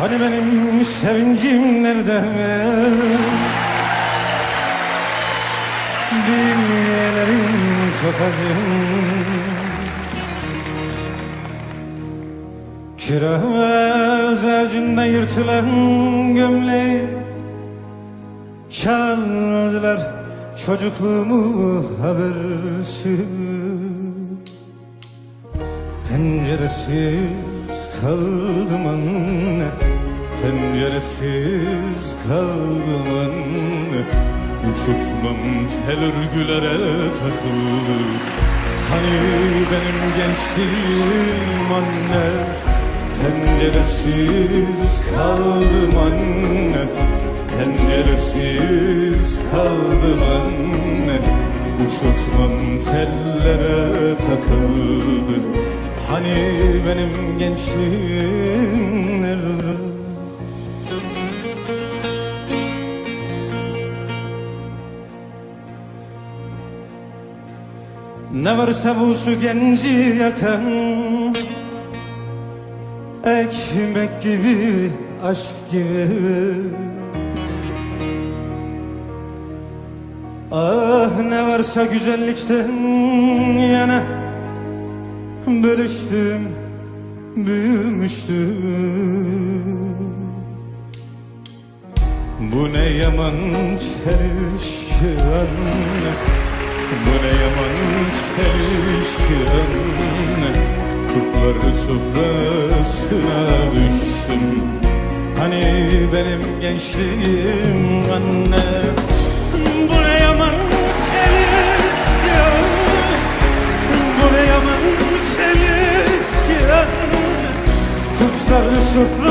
Hani benim sevincim nerede? Bilmelerim çok azim Kiraz ağacında yırtılan gömleği Çaldılar çocukluğumu habersiz. Penceresiz kaldım anne Penceresiz kaldım Uçurtmam tel örgülere takıldı. Hani benim gençliğim anne. Penceresiz kaldım anne. Penceresiz kaldım anne. Uçurtmam tellere takıldı. Hani benim gençliğim nerede? Ne varsa bu su genci yakan Ekmek gibi, aşk gibi. Ah ne varsa güzellikten yana Bölüştüm, büyümüştüm. Bu ne yaman çelişki anne Bu ne yaman çelişki anne Kurtlar sofrasına düştüm. Hani benim gençliğim anne? Bu ne yaman çelişki anne Bu ne yaman çelişki anne Kurtlar sofrasına